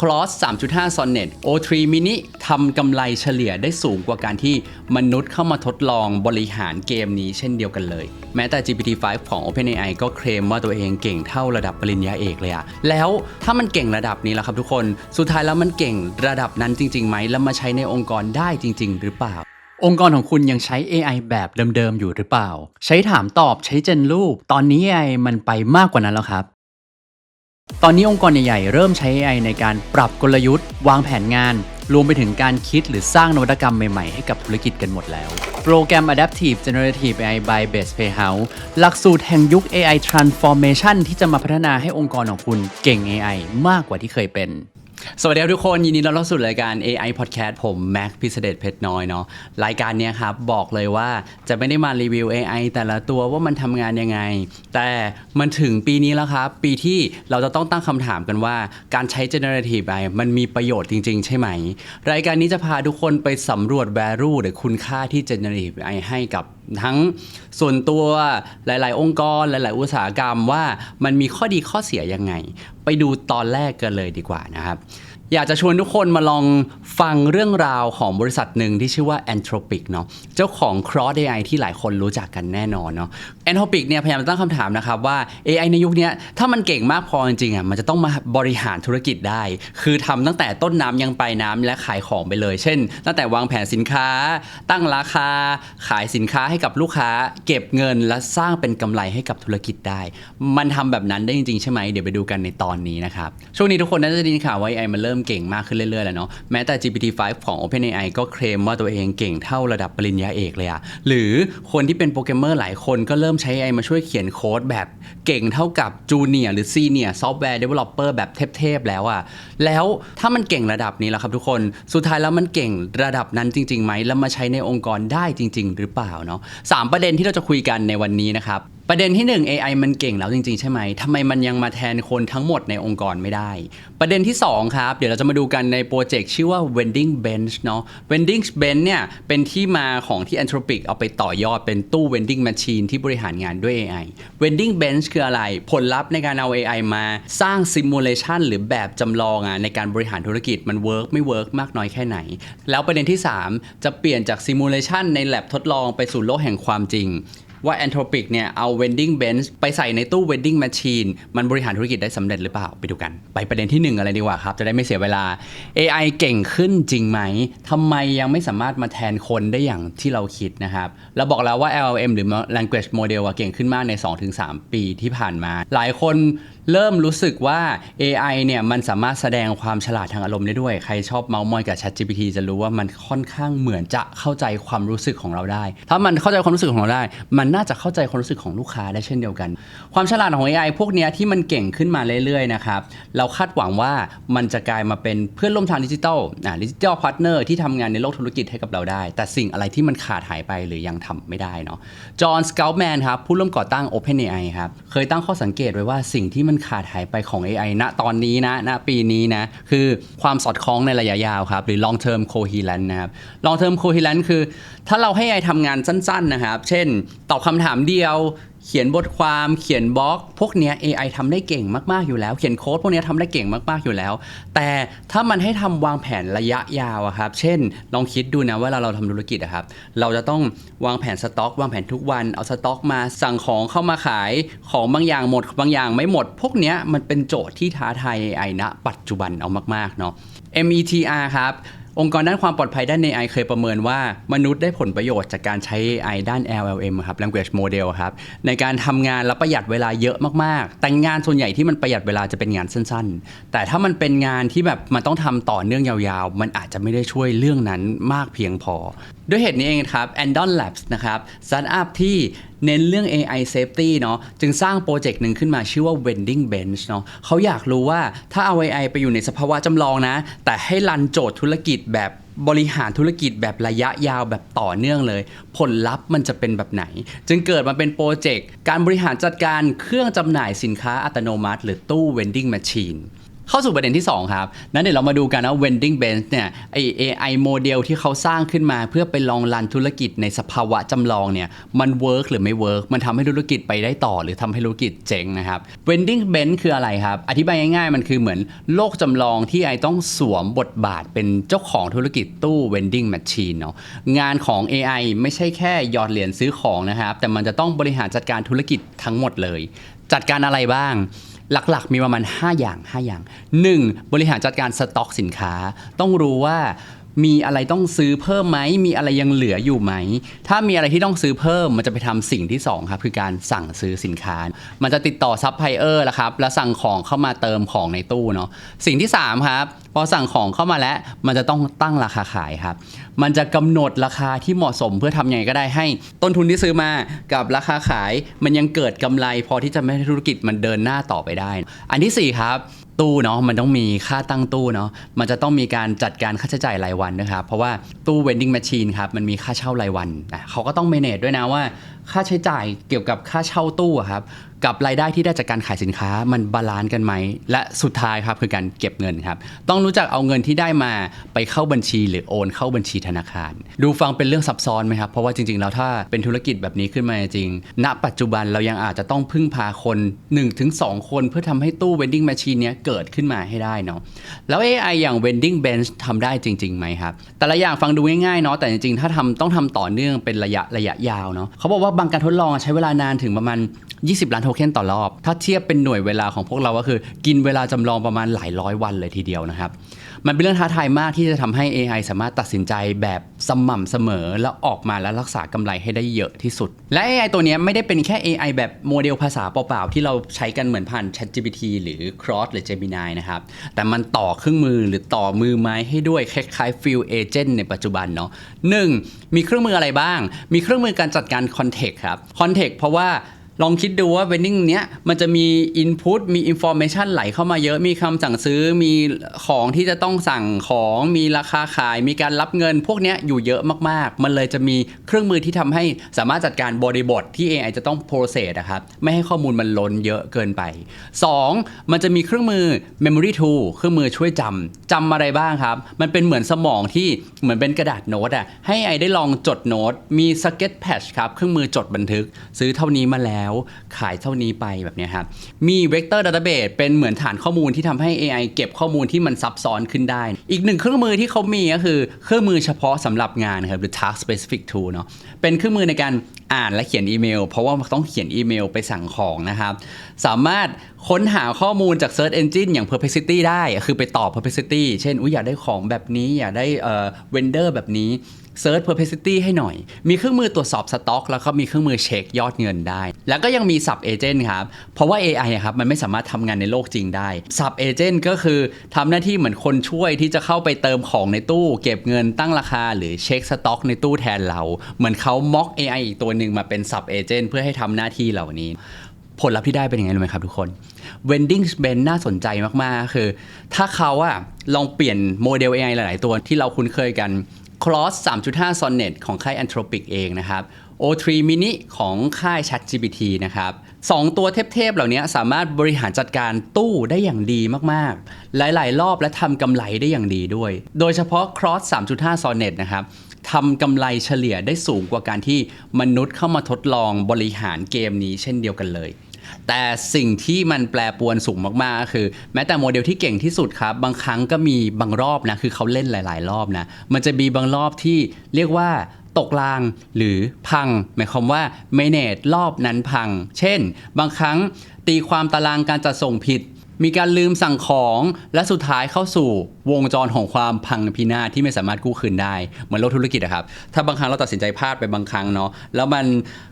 Cross 3.5 Sonnet O3 Mini ทำกำไรเฉลี่ยได้สูงกว่าการที่มนุษย์เข้ามาทดลองบริหารเกมนี้เช่นเดียวกันเลย แม้แต่ GPT-5 ของ OpenAI ก็เคลมว่าตัวเองเก่งเท่าระดับปริญญาเอกเลยอะแล้วถ้ามันเก่งระดับนี้แล้วครับทุกคน สุดท้ายแล้วมันเก่งระดับนั้นจริงๆไหม แล้วมาใช้ในองค์กรได้จริง ๆ หรือเปล่าองค์กรของคุณยังใช้ AI แบบเดิมๆ อยู่หรือเปล่า ใช้ถามตอบใช้เจนรูป ตอนนี้ AI มันไปมากกว่านั้นแล้วครับ ตอนนี้องค์กรใหญ่ๆ เริ่มใช้ AI ในการปรับกลยุทธ์ วางแผนงาน รวมไปถึงการคิดหรือสร้างนวัตกรรมใหม่ๆ ให้กับธุรกิจกันหมดแล้ว โปรแกรม Adaptive Generative AI by Base Playhouse หลักสูตรแห่งยุค AI Transformation ที่จะมาพัฒนาให้องค์กรของคุณเก่ง AI มากกว่าที่เคยเป็น สวัสดีครับทุกคนยินดีต้อนรับสู่รายการ AI Podcast ผม แม็กพิเศษเพชรน้อยเนาะรายการเนี้ยครับบอกเลยว่าจะไม่ได้มารีวิว AI แต่ละตัวว่ามันทำงานยังไง แต่มันถึงปีนี้แล้วครับ ปีที่เราจะต้องตั้งคำถามกันว่า การใช้ generative AI มันมีประโยชน์จริง ๆ ใช่ไหม รายการนี้จะพาทุกคนไปสำรวจ value หรือคุณค่าที่ generative AI ให้กับทั้งส่วนตัวหลาย ๆ องค์กรหลาย ๆ อุตสาหกรรมว่ามันมีข้อดีข้อเสียยังไงไปดูตอนแรกกันเลยดีกว่านะครับ อยากจะชวนทุกคนมาลองฟังเรื่องราวของบริษัทหนึ่งที่ชื่อว่า Anthropic เนาะเจ้าของ Cross AI ที่หลายคนรู้จักกันแน่นอนเนาะ Anthropic เนี่ยพยายามตั้งคำถามนะครับว่า AI ในยุคนี้ถ้ามันเก่งมากพอจริงๆอะมันจะต้องมาบริหารธุรกิจได้ คือทำตั้งแต่ต้นน้ำยังปลายน้ำและขายของไปเลย เช่น ตั้งแต่วางแผนสินค้า ตั้งราคา ขายสินค้าให้กับลูกค้า เก็บเงินและสร้างเป็นกำไรให้กับธุรกิจได้ มันทำแบบนั้นได้จริงๆใช่ไหมเดี๋ยวไปดูกันในตอนนี้นะครับช่วงนี้ทุกคนน่าจะได้ยินข่าวว่า AI มันเริ่มเก่งมากขึ้นเรื่อยๆแล้วเนาะแม้แต่ GPT-5 ของ OpenAI ก็เคลมว่าตัวเองเก่งเท่าระดับปริญญาเอกเลยอะหรือคนที่เป็นโปรแกรมเมอร์หลายคนก็เริ่มใช้ AI มาช่วยเขียนโค้ดแบบเก่งเท่ากับจูเนียร์หรือซีเนียร์ซอฟต์แวร์เดเวลลอปเปอร์แบบเทพๆแล้วอะแล้วถ้ามันเก่งระดับนี้แล้วครับทุกคนสุดท้ายแล้วมันเก่งระดับนั้นจริงๆไหมแล้วมาใช้ในองค์กรได้จริง ๆ หรือเปล่าเนาะสามประเด็นที่เราจะคุยกันในวันนี้นะครับ ประเด็นที่ 1 AI มันเก่งแล้วจริง ๆ ใช่ไหมทำไมมันยังมาแทนคนทั้งหมดในองค์กรไม่ได้ ประเด็นที่ 2 ครับ เดี๋ยวเราจะมาดูกันในโปรเจกต์ชื่อว่า Vending Bench เนาะ Vending Bench เนี่ย เป็นที่มาของที่ Anthropic เอาไปต่อยอดเป็นตู้ Vending Machine ที่บริหารงานด้วย AI Vending Bench คืออะไร ผลลัพธ์ในการเอา AI มาสร้าง Simulation หรือแบบจำลองอะในการบริหารธุรกิจมันเวิร์กไม่เวิร์กมากน้อยแค่ไหน แล้วประเด็นที่ 3 จะเปลี่ยนจาก Simulation ใน lab ทดลองไปสู่โลกแห่งความจริง ว่า Anthropic เนี่ยเอา vending bench ไปใส่ในตู้ vending machine มันบริหารธุรกิจได้สำเร็จหรือเปล่าไปดูกัน ไปประเด็นที่ 1 อะไรดีกว่าครับ จะได้ไม่เสียเวลา AI เก่งขึ้นจริงไหมทำไมยังไม่สามารถมาแทนคนได้อย่างที่เราคิดนะครับ เราบอกแล้วว่า LLM หรือ language model อะเก่งขึ้นมากใน 2-3 ปีที่ผ่านมา หลายคนเริ่มรู้สึกว่า AI เนี่ยมันสามารถแสดงความฉลาดทางอารมณ์ได้ด้วย ใครชอบเมาส์มอยกับ ChatGPT จะรู้ว่ามันค่อนข้างเหมือนจะเข้าใจความรู้สึกของเราได้ ถ้ามันเข้าใจความรู้สึกของเราได้ มันน่าจะเข้าใจความรู้สึกของลูกค้าได้เช่นเดียวกัน ความฉลาดของ AI พวกเนี้ยที่มันเก่งขึ้นมาเรื่อยๆนะครับ เราคาดหวังว่ามันจะกลายมาเป็นเพื่อนร่วมทางดิจิทัลอ่าดิจิทัลพาร์ทเนอร์ที่ทำงานในโลกธุรกิจให้กับเราได้ แต่สิ่งอะไรที่มันขาดหายไปหรือยังทำไม่ได้เนาะ จอห์น สเกลแมนครับผู้ร่วมก่อตั้ง OpenAI ครับ เคยตั้งข้อสังเกตไว้ว่าสิ่งที่มันขาดหายไปของ AI ณตอนนี้นะณปีนี้นะคือความสอดคล้องในระยะยาวครับหรือ long term coherence นะครับ long term coherence คือ ถ้าเราให้ AI ทำงานสั้นๆนะครับ เช่น ตอบคำถามเดียว เขียนบทความเขียนบล็อก พวกเนี้ย AI ทำได้เก่งมากๆอยู่แล้ว เขียนโค้ดพวกเนี้ยทำได้เก่งมากๆอยู่แล้ว แต่ถ้ามันให้ทำวางแผนระยะยาวอะครับ เช่น ลองคิดดูนะเวลาเราทำธุรกิจอะครับ เราจะต้องวางแผนสต็อก วางแผนทุกวัน เอาสต็อกมาสั่งของเข้ามาขายของบางอย่างหมดบางอย่างไม่หมด พวกเนี้ยมันเป็นโจทย์ที่ท้าทาย AI ณปัจจุบันเอามากๆเนาะ METR ครับ องค์กรด้านความปลอดภัยด้าน AI เคยประเมินว่ามนุษย์ได้ผลประโยชน์จากการใช้ AI ด้าน LLM ครับ language model ครับในการทำงานและประหยัดเวลาเยอะมากๆ แต่งานส่วนใหญ่ที่มันประหยัดเวลาจะเป็นงานสั้นๆ แต่ถ้ามันเป็นงานที่แบบมันต้องทำต่อเนื่องยาวๆ มันอาจจะไม่ได้ช่วยเรื่องนั้นมากเพียงพอ ด้วยเหตุนี้เองครับ Andon Labs นะครับสตาร์ทอัพที่ เน้นเรื่อง AI safety เนาะจึงสร้างโปรเจกต์หนึ่งขึ้นมาชื่อว่า Vending Bench เนาะเขาอยากรู้ว่าถ้าเอา AI ไปอยู่ในสภาวะจำลองนะ แต่ให้รันโจทย์ธุรกิจแบบบริหารธุรกิจแบบระยะยาวแบบต่อเนื่องเลย ผลลัพธ์มันจะเป็นแบบไหน จึงเกิดมาเป็นโปรเจกต์ การบริหารจัดการเครื่องจำหน่ายสินค้าอัตโนมัติ หรือตู้ Vending Machine เข้าสู่ประเด็นที่ 2 ครับ นั้นเดี๋ยวเรามาดูกันนะ vending bench เนี่ยไอ AI โมเดลที่เขาสร้างขึ้นมาเพื่อไปลองรันธุรกิจในสภาวะจำลองเนี่ย มันเวิร์กหรือไม่เวิร์กมันทำให้ธุรกิจไปได้ต่อ หรือทำให้ธุรกิจเจ๊งนะครับ vending bench คืออะไรครับ อธิบายง่ายๆ มันคือเหมือนโลกจำลองที่ไอต้องสวมบทบาทเป็นเจ้าของธุรกิจตู้ vending machine เนาะ งานของ AI ไม่ใช่แค่หยอดเหรียญซื้อของนะครับ แต่มันจะต้องบริหารจัดการธุรกิจทั้งหมดเลย จัดการอะไรบ้าง หลักๆ มีประมาณ 5 อย่าง 5 อย่าง 1. บริหารจัดการสต็อกสินค้า ต้องรู้ว่า มีอะไรต้องซื้อเพิ่มไหม มีอะไรยังเหลืออยู่ไหม ถ้ามีอะไรที่ต้องซื้อเพิ่ม มันจะไปทำสิ่งที่2ครับคือการสั่งซื้อสินค้า มันจะติดต่อซัพพลายเออร์ละครับ แล้วสั่งของเข้ามาเติมของในตู้เนาะ สิ่งที่3ครับ พอสั่งของเข้ามาแล้ว มันจะต้องตั้งราคาขายครับ มันจะกำหนดราคาที่เหมาะสมเพื่อทำยังไงก็ได้ให้ ต้นทุนที่ซื้อมากับราคาขาย มันยังเกิดกำไร พอที่จะไม่ให้ธุรกิจมันเดินหน้าต่อไปได้ อันที่4ครับ ตู้เนาะมันต้องมีค่าตั้งตู้เนาะมันจะต้องมีการจัดการค่าใช้จ่ายรายวันนะครับ เพราะว่าตู้เวนดิ้งแมชชีนครับมันมีค่าเช่ารายวันนะเขาก็ต้องเมเนจด้วยนะว่า ค่าใช้จ่ายเกี่ยวกับค่าเช่าตู้ครับ กับรายได้ที่ได้จากการขายสินค้ามันบาลานซ์กันไหม และสุดท้ายครับคือการเก็บเงินครับ ต้องรู้จักเอาเงินที่ได้มาไปเข้าบัญชีหรือโอนเข้าบัญชีธนาคาร ดูฟังเป็นเรื่องซับซ้อนไหมครับ เพราะว่าจริงๆแล้วถ้าเป็นธุรกิจแบบนี้ขึ้นมาจริง ณ ปัจจุบันเรายังอาจจะต้องพึ่งพาคน 1-2 คนเพื่อทำให้ตู้ vending machine เนี้ยเกิดขึ้นมาให้ได้เนาะแล้ว AI อย่าง vending bench ทำได้จริงๆไหมครับ แต่ละอย่างฟังดูง่ายๆเนาะแต่จริงๆ ถ้าทำต้องทำต่อเนื่องเป็นระยะระยะยาวเนาะเขาบอกว่าบางการทดลองใช้เวลานานถึงประมาณ 20 ล้านทเค็นต่อรอบ ถ้าเทียบเป็นหน่วยเวลาของพวกเราก็คือ กินเวลาจำลองประมาณหลายร้อยวันเลยทีเดียวนะครับ มันเป็นเรื่องท้าทายมากที่จะทำให้ AI สามารถตัดสินใจแบบสม่ำเสมอ แล้วออกมาและรักษากำไรให้ได้เยอะที่สุด และ AI ตัวนี้ไม่ได้เป็นแค่ AI แบบโมเดลภาษาเปล่าๆ ที่เราใช้กันเหมือนผ่าน ChatGPT หรือ Claude หรือ Gemini นะครับ แต่มันต่อเครื่องมือหรือต่อมือไม้ให้ด้วยคล้ายๆ Field Agent ในปัจจุบันเนาะหนึ่งมีเครื่องมืออะไรบ้าง มีเครื่องมือการจัดการ Context ครับ Context เพราะว่า ลองคิดดูว่า vending เนี้ยมันจะมี input มี information ไหลเข้ามาเยอะมีคำสั่งซื้อมีของที่จะต้องสั่งของมีราคาขายมีการรับเงิน พวกเนี้ยอยู่เยอะมากๆ มันเลยจะมีเครื่องมือที่ทำให้สามารถจัดการบริบทที่ AI จะต้อง process นะครับไม่ให้ข้อมูลมันล้นเยอะเกินไป 2. มันจะมีเครื่องมือ memory tool เครื่องมือช่วยจำจำอะไรบ้างครับ มันเป็นเหมือนสมองที่เหมือนเป็นกระดาษโน้ตอะให้ AI ได้ลองจดโน้ตมี sketch pad ครับเครื่องมือจดบันทึก ซื้อเท่านี้มาแล้วขายเท่านี้ไปแบบนี้ครับ มี vector database เป็นเหมือนฐานข้อมูลที่ทำให้ AI เก็บข้อมูลที่มันซับซ้อนขึ้นได้ อีกหนึ่งเครื่องมือที่เขามีก็คือเครื่องมือเฉพาะสำหรับงานครับหรือ task specific tool เนาะเป็นเครื่องมือในการอ่านและเขียนอีเมล เพราะว่าต้องเขียนอีเมลไปสั่งของนะครับ สามารถค้นหาข้อมูลจาก Search Engine อย่าง Perplexity ได้ คือไปตอบ Perplexity เช่น อุ้ยอยากได้ของแบบนี้ อยากได้เอ่อ vendor แบบนี้ Search Perplexity ให้หน่อย มีเครื่องมือตรวจสอบสต็อก แล้วก็มีเครื่องมือเช็คยอดเงินได้ แล้วก็ยังมี Sub Agent ครับ เพราะว่า AI อครับมันไม่สามารถทำงานในโลกจริงได้ Sub Agent ก็คือทำหน้าที่เหมือนคนช่วยที่จะเข้าไปเติมของในตู้ เก็บเงินตั้งราคา หรือเช็คสต็อก ในตู้แทนเรา เหมือนเขาม็อก AI อีกตัวหนึ่งมาเป็น Sub Agent เพื่อให้ทำหน้าที่เหล่านี้ผลลัพธ์ที่ได้เป็นยังไงรู้ไหมครับทุกคน Vending Ben น่าสนใจมาก ๆ คือ ถ้าเขาอะลองเปลี่ยนโมเดล AI หลาย ๆ ตัวที่เราคุ้นเคยกัน Cross 3.5 Sonnet ของค่าย Anthropic เองนะครับ O3 Mini ของค่าย ChatGPT นะครับสองตัวเทพๆเหล่านี้สามารถบริหารจัดการตู้ได้อย่างดีมากๆ หลายๆ รอบและทำกำไรได้อย่างดีด้วย โดยเฉพาะ Cross 3.5 Sonnet นะครับทำกำไรเฉลี่ยได้สูงกว่าการที่มนุษย์เข้ามาทดลองบริหารเกมนี้เช่นเดียวกันเลย แต่สิ่งที่มันแปรปวนสูงมากๆก็คือ แม้แต่โมเดลที่เก่งที่สุดครับ บางครั้งก็มีบางรอบนะ คือเขาเล่นหลาย ๆ รอบนะ มันจะมีบางรอบที่เรียกว่าตกรางหรือพัง หมายความว่าเมเนจรอบนั้นพัง เช่น บางครั้งตีความตารางการจัดส่งผิด มีการลืมสั่งของและสุดท้ายเข้าสู่วงจรของความพังพินาศที่ไม่สามารถกู้คืนได้ เหมือนโลกธุรกิจอะครับ ถ้าบางครั้งเราตัดสินใจพลาดไปบางครั้งเนาะแล้วมัน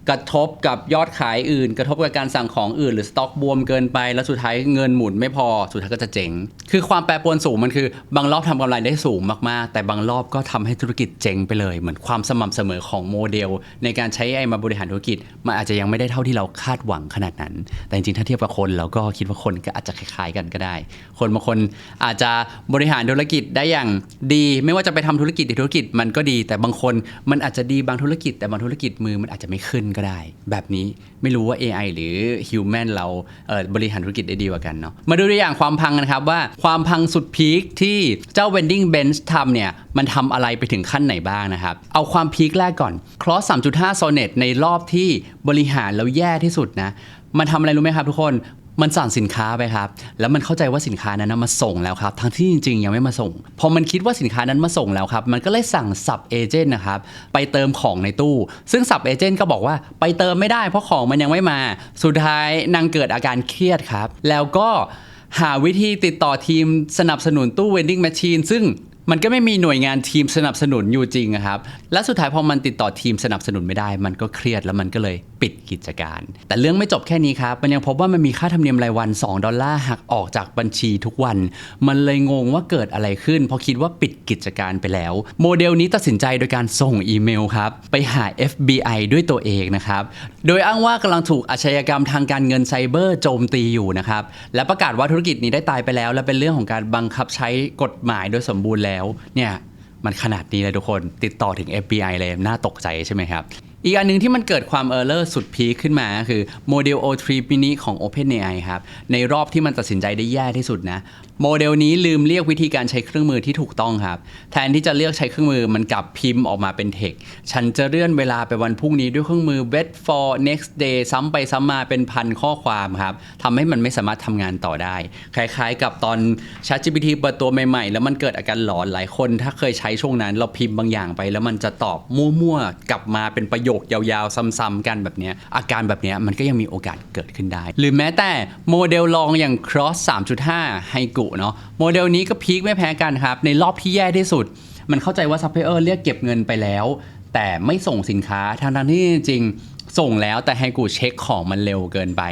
กระทบกับยอดขายอื่น กระทบกับการสั่งของอื่น หรือสต็อกบวมเกินไป แล้วสุดท้ายเงินหมุนไม่พอสุดท้ายก็จะเจ๊งคือความแปรปรวนสูงมันคือ บางรอบทำกำไรได้สูงมากๆ แต่บางรอบก็ทำให้ธุรกิจเจ๊งไปเลย เหมือนความสม่ำเสมอของโมเดล ในการใช้ AI มาบริหารธุรกิจมันอาจจะยังไม่ได้เท่าที่เราคาดหวังขนาดนั้น แต่จริงๆถ้าเทียบกับคนเราก็คิดว่าคนก็อาจจะคล้ายๆกันก็ได้ คนบางคนอาจจะบริหารารธุรกิจได้อย่างดี ไม่ว่าจะไปทำธุรกิจหรือธุรกิจมันก็ดี แต่บางคนมันอาจจะดีบางธุรกิจ แต่บางธุรกิจมือมันอาจจะไม่ขึ้นก็ได้ แบบนี้ไม่รู้ว่า AI หรือ Human เราเบริหารธุรกิจได้ดีกว่ากันเนาะมาดูตัวอย่างความพังกันครับว่าความพังสุดพีคที่เจ้า Vending Bench ทำเนี่ยมันทำอะไรไปถึงขั้นไหนบ้างนะครับ เอาความพีคแรกก่อน Cross 3.5 Sonnet ในรอบที่บริหารแล้วแย่ที่สุดนะมันทำอะไรรู้ไหมครับทุกคน มันสั่งสินค้าไปครับ แล้วมันเข้าใจว่าสินค้านั้นนะมาส่งแล้วครับ ทั้งที่จริงๆ ยังไม่มาส่ง พอมันคิดว่าสินค้านั้นมาส่งแล้วครับ มันก็เลยสั่งสับเอเจนต์นะครับ ไปเติมของในตู้ ซึ่งสับเอเจนต์ก็บอกว่าไปเติมไม่ได้เพราะของมันยังไม่มา สุดท้ายนางเกิดอาการเครียดครับ แล้วก็หาวิธีติดต่อทีมสนับสนุนตู้ vending machine ซึ่ง มันก็ไม่มีหน่วยงานทีมสนับสนุนอยู่จริงครับ และสุดท้ายพอมันติดต่อทีมสนับสนุนไม่ได้ มันก็เครียดแล้วมันก็เลยปิดกิจการ แต่เรื่องไม่จบแค่นี้ครับ มันยังพบว่ามันมีค่าธรรมเนียมรายวัน 2 ดอลลาร์หักออกจากบัญชีทุกวัน มันเลยงงว่าเกิดอะไรขึ้น เพราะคิดว่าปิดกิจการไปแล้ว โมเดลนี้ตัดสินใจโดยการส่งอีเมลครับ ไปหา FBI ด้วยตัวเองนะครับ โดยอ้างว่ากำลังถูกอาชญากรรมทางการเงินไซเบอร์โจมตีอยู่นะครับ และประกาศว่าธุรกิจนี้ได้ตายไปแล้ว และเป็นเรื่องของการบังคับใช้กฎหมายโดยสมบูรณ์แล้วแล้วเนี่ยมันขนาดนี้เลยทุกคนติดต่อถึง FBI เลยน่าตกใจใช่ไหมครับ อีกอันหนึ่งที่มันเกิดความเออร์เลอร์สุดพีคขึ้นมาคือโมเดล O3 mini ของ OpenAI ครับ ในรอบที่มันตัดสินใจได้แย่ที่สุดนะ โมเดลนี้ลืมเรียกวิธีการใช้เครื่องมือที่ถูกต้องครับ แทนที่จะเลือกใช้เครื่องมือมันกลับพิมพ์ออกมาเป็นเทคฉันจะเลื่อนเวลาไปวันพรุ่งนี้ด้วยเครื่องมือ wait for next day ซ้ำไปซ้ำมาเป็นพันข้อความครับทำให้มันไม่สามารถทำงานต่อได้ คล้ายๆ กับตอน ChatGPT เปิดตัวใหม่ๆ แล้วมันเกิดอาการหลอนหลายคน ถ้าเคยใช้ช่วงนั้น เราพิมพ์บางอย่างไป แล้วมันจะตอบมั่วๆกลับมาเป็นประโยคยาวๆ ซ้ำๆกันแบบนี้อาการแบบนี้มันก็ยังมีโอกาสเกิดขึ้นได้ หรือแม้แต่โมเดลลองอย่าง Cross 3.5 ไฮกุเนาะโมเดลนี้ก็พีคไม่แพ้กันครับ ในรอบที่แย่ที่สุด มันเข้าใจว่าซัพพลายเออร์เรียกเก็บเงินไปแล้ว แต่ไม่ส่งสินค้าทางทางที่จริง ส่งแล้วแต่ไฮกูเช็คของมันเร็วเกินไป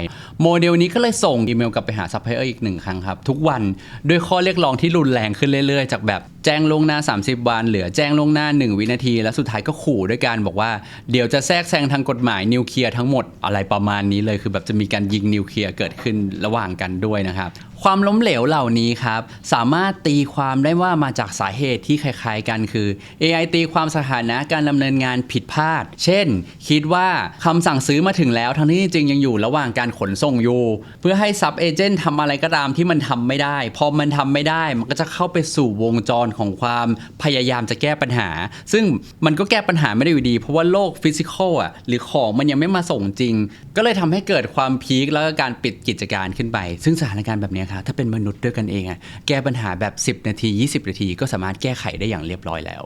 โมเดลนี้ก็เลยส่งอีเมลกลับไปหาซัพพลายเออร์อีกหนึ่งครั้งครับ ทุกวันด้วยข้อเรียกร้องที่รุนแรงขึ้นเรื่อยๆ จากแบบแจ้งล่วงหน้า 30 วัน เหลือแจ้งล่วงหน้า 1 วินาที แล้วสุดท้ายก็ขู่ด้วยการบอกว่า เดี๋ยวจะแทรกแซงทางกฎหมายนิวเคลียร์ทั้งหมดอะไรประมาณนี้เลยคือแบบจะมีการยิงนิวเคลียร์เกิดขึ้นระหว่างกันด้วยนะครับความล้มเหลวเหล่านี้ครับ สามารถตีความได้ว่ามาจากสาเหตุที่คล้ายๆกันคือ AI ตีความสถานะการดำเนินงานผิดพลาด เช่น คิดว่าคำสั่งซื้อมาถึงแล้วทั้งที่จริงยังอยู่ระหว่างการขนส่งอยู่ เพื่อให้ซับเอเจนต์ทำอะไรก็ตามที่มันทำไม่ได้ พอมันทำไม่ได้ มันก็จะเข้าไปสู่วงจรของความพยายามจะแก้ปัญหา ซึ่งมันก็แก้ปัญหาไม่ได้อยู่ดี เพราะว่าโลกฟิสิกอลอะหรือของมันยังไม่มาส่งจริง ก็เลยทำให้เกิดความพีคแล้วก็การปิดกิจการขึ้นไป ซึ่งสถานการณ์แบบเคะถ้าเป็นมนุษย์ด้วยกันเองอะแก้ปัญหาแบบ 10 นาที 20 นาทีก็สามารถแก้ไขได้อย่างเรียบร้อยแล้ว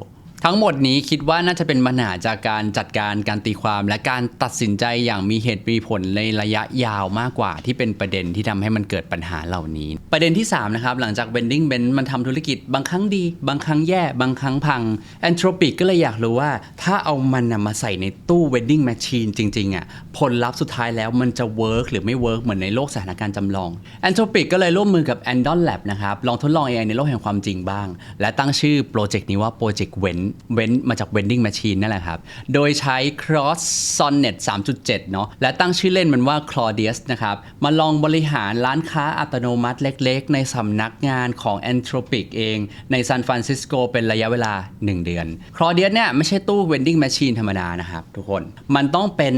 ทั้งหมดนี้คิดว่าน่าจะเป็นปัญหาจากการจัดการการตีความและการตัดสินใจอย่างมีเหตุมีผลในระยะยาวมากกว่าที่เป็นประเด็นที่ทำให้มันเกิดปัญหาเหล่านี้ ประเด็นที่ 3 นะครับ หลังจาก Bending Ben มันทำธุรกิจบางครั้งดี บางครั้งแย่ บางครั้งพัง Anthropic ก็เลยอยากรู้ว่า ถ้าเอามันนะมาใส่ในตู้ Vending Machine จริงๆอะผลลัพธ์สุดท้ายแล้วมันจะเวิร์กหรือไม่เวิร์กเหมือนในโลกสถานการณ์จำลอง Anthropic ก็เลยร่วมมือกับ Andon Lab นะครับลองทดลอง AI ในโลกแห่งความจริงบ้าง และตั้งชื่อโปรเจกต์นี้ว่าโปรเจกต์เวนเว้นมาจาก vending machine นั่นแหละครับ โดยใช้ cross sonnet 3.7 เนาะและตั้งชื่อเล่นมันว่า Claudius นะครับ มาลองบริหารร้านค้าอัตโนมัติเล็กๆ ในสำนักงานของ Anthropic เอง ในซานฟรานซิสโกเป็นระยะเวลา 1 เดือน Claudius เนี่ยไม่ใช่ตู้ vending machine ธรรมดานะครับทุกคน มันต้องเป็น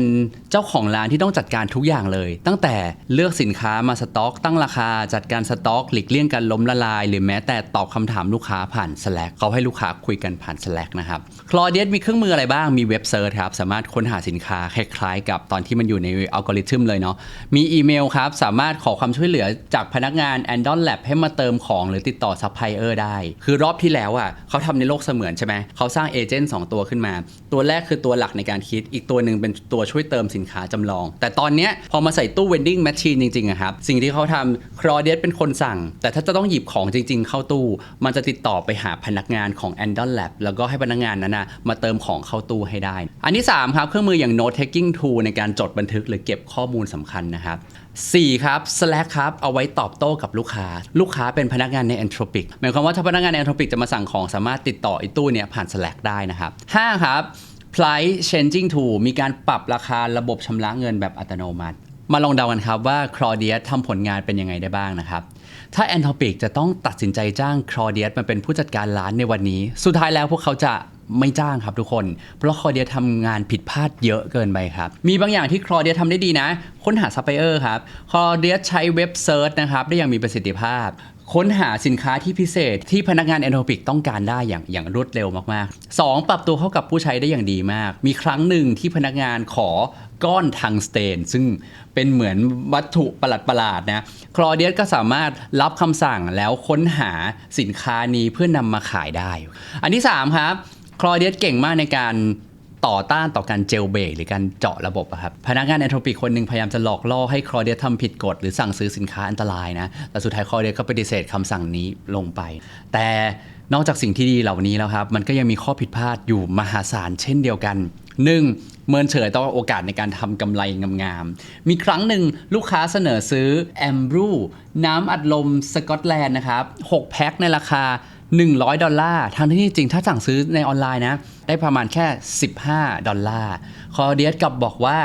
เจ้าของร้านที่ต้องจัดการทุกอย่างเลย ตั้งแต่เลือกสินค้ามาสต็อก ตั้งราคาจัดการสต็อก หลีกเลี่ยงการล้มละลาย หรือแม้แต่ตอบคำถามลูกค้าผ่าน Slack เขาให้ลูกค้าคุยกันผ่าน Slack นะครับ Claudius มีเครื่องมืออะไรบ้างมีเว็บเซิร์ชครับ สามารถค้นหาสินค้าคล้ายๆ กับตอนที่มันอยู่ในอัลกอริทึมเลยเนาะมีอีเมลครับ สามารถขอความช่วยเหลือจากพนักงาน Andon Lab ให้มาเติมของหรือติดต่อซัพพลายเออร์ได้ คือรอบที่แล้วอะเขาทำในโลกเสมือนใช่ไหมเขาสร้างเอเจนต์สองตัวขึ้นมา ตัวแรกคือตัวหลักในการคิด อีกตัวหนึ่งเป็นตัวช่วยเติมสินค้าจำลอง แต่ตอนเนี้ยพอมาใส่ตู้ vending machine จริงๆอะครับสิ่งที่เขาทำ Claudius เป็นคนสั่ง แต่ถ้าจะต้องหยิบของจริง ๆ เข้าตู้ มันจะติดต่อไปหาพนักงานของ Andon Lab แล้วก็ใให้พนักงานนั้นนะมาเติมของเข้าตู้ให้ได้ อันที่ 3 ครับ เครื่องมืออย่าง note taking tool ในการจดบันทึกหรือเก็บข้อมูลสำคัญนะครับ 4 ครับ Slack ครับ เอาไว้ตอบโต้กับลูกค้า ลูกค้าเป็นพนักงานใน Anthropic หมายความว่าถ้าพนักงานใน Anthropic จะมาสั่งของสามารถติดต่อไอ้ตู้เนี่ยผ่าน Slack ได้นะครับ 5 ครับ Price Changing Tool มีการปรับราคาระบบชำระเงินแบบอัตโนมัติ มาลองเดากันครับว่า Claudius ทำผลงานเป็นยังไงได้บ้างนะครับ ถ้าแอนโทปิกจะต้องตัดสินใจจ้างคลอเดียสมาเป็นผู้จัดการร้านในวันนี้ สุดท้ายแล้วพวกเขาจะไม่จ้างครับทุกคน เพราะคลอเดียสทำงานผิดพลาดเยอะเกินไปครับ มีบางอย่างที่คลอเดียสทำได้ดีนะ ค้นหาซัพพลายเออร์ครับ คลอเดียสใช้เว็บเซิร์ชนะครับได้อย่างมีประสิทธิภาพ ค้นหาสินค้าที่พิเศษที่พนักงานแอนโทปิกต้องการได้อย่างอย่างรวดเร็วมากๆ 2. ปรับตัวเข้ากับผู้ใช้ได้อย่างดีมาก มีครั้งหนึ่งที่พนักงานขอ ก้อนทังสเตน ซึ่งเป็นเหมือนวัตถุประหลาดๆนะคลอเดียสก็สามารถรับคำสั่งแล้วค้นหาสินค้านี้เพื่อนำมาขายได้ อันที่ 3 ครับ คลอเดียสเก่งมากในการต่อต้านต่อการเจลเบรกหรือการเจาะระบบครับพนักงานแอนโทรปิกคนหนึ่งพยายามจะหลอกล่อให้คลอเดียสทำผิดกฎหรือสั่งซื้อสินค้าอันตรายนะแต่สุดท้ายคลอเดียสก็ปฏิเสธคำสั่งนี้ลงไป แต่นอกจากสิ่งที่ดีเหล่านี้แล้วครับ มันก็ยังมีข้อผิดพลาดอยู่มหาศาลเช่นเดียวกัน 1. เมินเฉยต่อโอกาสในการทำกำไรงามๆ มีครั้งหนึ่งลูกค้าเสนอซื้อแอมบรูน้ำอัดลมสกอตแลนด์นะครับ6แพ็คในราคา 100 ดอลลาร์ทั้งที่จริงถ้าสั่งซื้อในออนไลน์นะ ได้ประมาณแค่ 15 ดอลลาร์ คอเดียสกลับบอกว่า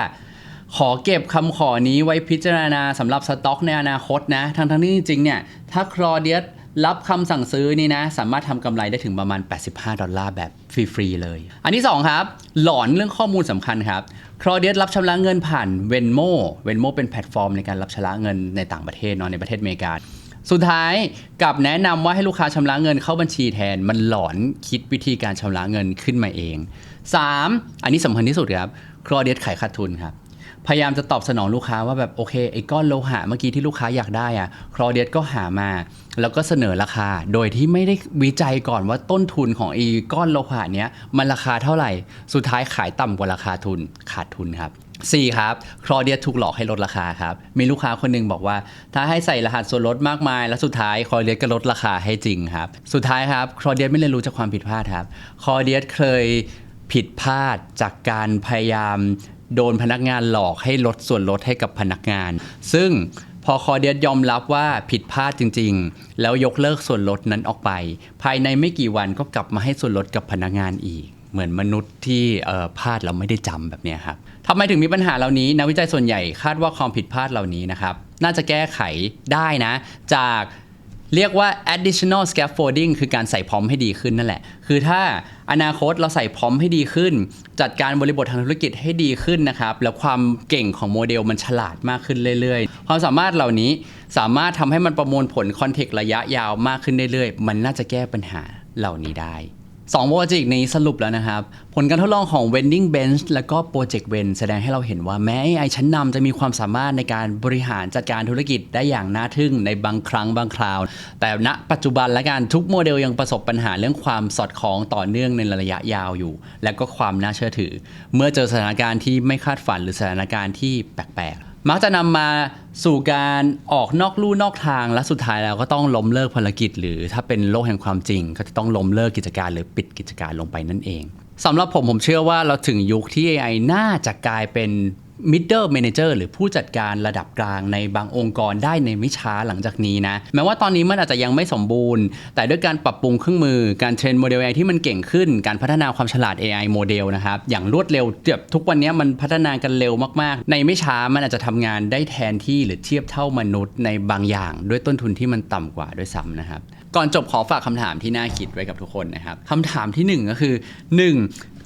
ขอเก็บคำขอนี้ไว้พิจารณาสำหรับสต็อกในอนาคตนะ ทั้งทั้งๆที่จริงๆเนี่ย ถ้าคลอเดียส รับคำสั่งซื้อนี่นะ สามารถทำกำไรได้ถึงประมาณ 85 ดอลลาร์แบบฟรีๆเลย อันที่ 2 ครับ หลอนเรื่องข้อมูลสำคัญครับคลอเดียสรับชำระเงินผ่านเวนโมเวนโมเป็นแพลตฟอร์มในการรับชำระเงินในต่างประเทศเนาะในประเทศอเมริกาสุดท้ายกับแนะนำว่าให้ลูกค้าชำระเงินเข้าบัญชีแทน มันหลอนคิดวิธีการชำระเงินขึ้นมาเอง 3. อันนี้สำคัญที่สุดครับคลอเดียสขายขาดทุนครับ พยายามจะตอบสนองลูกค้าว่าแบบโอเคไอ้ก้อนโลหะเมื่อกี้ที่ลูกค้าอยากได้อะคลอเดียสก็หามา แล้วก็เสนอราคา โดยที่ไม่ได้วิจัยก่อนว่าต้นทุนของไอ้ก้อนโลหะเนี้ยมันราคาเท่าไหร่ สุดท้ายขายต่ำกว่าราคาทุนขาดทุนครับ 4 ครับคลอเดียสถูกหลอกให้ลดราคาครับ มีลูกค้าคนหนึงบอกว่า ถ้าให้ใส่รหัสส่วนลดมากมาย แล้วสุดท้ายคลอเดียสก็ลดราคาให้จริงครับ สุดท้ายครับคลอเดียสไม่เรียนรู้จากความผิดพลาดครับคลอเดียสเคยผิดพลาดจากการพยายาม โดนพนักงานหลอกให้ลดส่วนลดให้กับพนักงาน ซึ่งพอคอเดียสยอมรับว่าผิดพลาดจริง ๆ แล้วยกเลิกส่วนลดนั้นออกไป ภายในไม่กี่วันก็กลับมาให้ส่วนลดกับพนักงานอีก เหมือนมนุษย์ที่เอ่อพลาดเราไม่ได้จำแบบเนี้ยครับทำไมถึงมีปัญหาเหล่านี้นักวิจัยส่วนใหญ่คาดว่าความผิดพลาดเหล่านี้นะครับน่าจะแก้ไขได้นะ จาก เรียกว่า additional scaffolding คือการใส่พร้อมให้ดีขึ้นนั่นแหละ คือถ้าอนาคตเราใส่พร้อมให้ดีขึ้น จัดการบริบททางธุรกิจให้ดีขึ้นนะครับ แล้วความเก่งของโมเดลมันฉลาดมากขึ้นเรื่อยๆ ความสามารถเหล่านี้สามารถทำให้มันประมวลผลคอนเทกต์ระยะยาวมากขึ้นเรื่อยๆ มันน่าจะแก้ปัญหาเหล่านี้ได้ สองโปรเจกต์นี้สรุปแล้วนะครับ ผลการทดลองของ Vending Bench แล้วก็ Project Ven แสดงให้เราเห็นว่าแม้ AI ชั้นนำจะมีความสามารถในการบริหารจัดการธุรกิจได้อย่างน่าทึ่งในบางครั้งบางคราว แต่ณปัจจุบันและการทุกโมเดลยังประสบปัญหาเรื่องความสอดคล้องต่อเนื่องในระยะยาวอยู่ และก็ความน่าเชื่อถือ เมื่อเจอสถานการณ์ที่ไม่คาดฝันหรือสถานการณ์ที่แปลกๆ มักจะนำมาสู่การออกนอกลู่นอกทางและสุดท้ายแล้วก็ต้องล้มเลิกภารกิจ หรือถ้าเป็นโลกแห่งความจริง ก็จะต้องล้มเลิกกิจการหรือปิดกิจการลงไปนั่นเองสำหรับผมผมเชื่อว่าเราถึงยุคที่ AI น่าจะกลายเป็น middle manager หรือผู้จัดการระดับกลางในบางองค์กรได้ในไม่ช้าหลังจากนี้นะ แม้ว่าตอนนี้มันอาจจะยังไม่สมบูรณ์ แต่ด้วยการปรับปรุงเครื่องมือการเทรนโมเดล AI ที่มันเก่งขึ้นการพัฒนาความฉลาด AI โมเดลนะครับ อย่างรวดเร็วแบบทุกวันนี้มันพัฒนากันเร็วมากๆ ในไม่ช้ามันอาจจะทำงานได้แทนที่หรือเทียบเท่ามนุษย์ในบางอย่าง ด้วยต้นทุนที่มันต่ำกว่าด้วยซ้ำนะครับก่อนจบขอฝากคำถามที่น่าคิดไว้กับทุกคนนะครับคำถามที่หนึ่งก็คือหนึ่ง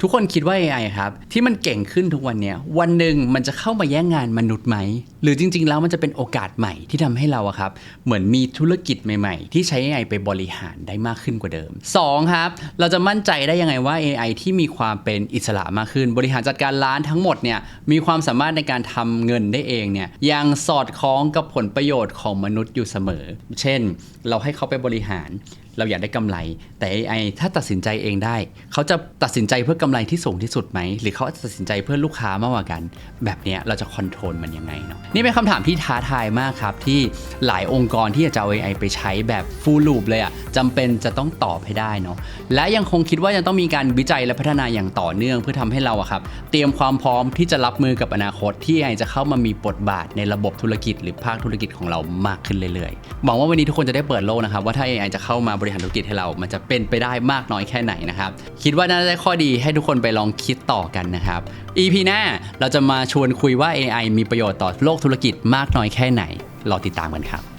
ทุกคนคิดว่า AI ครับ ที่มันเก่งขึ้นทุกวันนี้วันหนึ่งมันจะเข้ามาแย่งงานมนุษย์ไหม หรือจริง ๆ แล้วมันจะเป็นโอกาสใหม่ที่ทำให้เราอะครับ เหมือนมีธุรกิจใหม่ๆ ที่ใช้ AI ไปบริหารได้มากขึ้นกว่าเดิม 2. ครับ เราจะมั่นใจได้ยังไงว่า AI ที่มีความเป็นอิสระมากขึ้น บริหารจัดการร้านทั้งหมดเนี่ยมีความสามารถในการทำเงินได้เองเนี่ยยังสอดคล้องกับผลประโยชน์ของมนุษย์อยู่เสมอ เช่น เราให้เขาไปบริหาร เราอยากได้กำไร แต่ AI ถ้าตัดสินใจเองได้ เขาจะตัดสินใจเพื่อกำไรที่สูงที่สุดไหม หรือเขาตัดสินใจเพื่อลูกค้ามากกว่ากัน แบบเนี้ยเราจะคอนโทรลมันยังไงเนาะนี่เป็นคำถามที่ท้าทายมากครับ ที่หลายองค์กรที่จะเอา AI ไปใช้แบบฟูลลูปเลยอะจำเป็นจะต้องตอบให้ได้เนาะและยังคงคิดว่ายังต้องมีการวิจัยและพัฒนาอย่างต่อเนื่องเพื่อทำให้เราอะครับ เตรียมความพร้อมที่จะรับมือกับอนาคตที่ AI จะเข้ามามีบทบาทในระบบธุรกิจ หรือภาคธุรกิจของเรามากขึ้นเรื่อยๆหวังว่าวันนี้ทุกคนจะได้เปิดโลกนะครับว่าถ้า AI จะเข้ามาบริหารธุรกิจให้เรา มันจะเป็นไปได้มากน้อยแค่ไหนนะครับ คิดว่าน่าจะได้ข้อดีให้ทุกคนไปลองคิดต่อกันนะครับ EP หน้าเราจะมาชวนคุยว่า AI มีประโยชน์ต่อโลกธุรกิจมากน้อยแค่ไหนรอติดตามกันครับ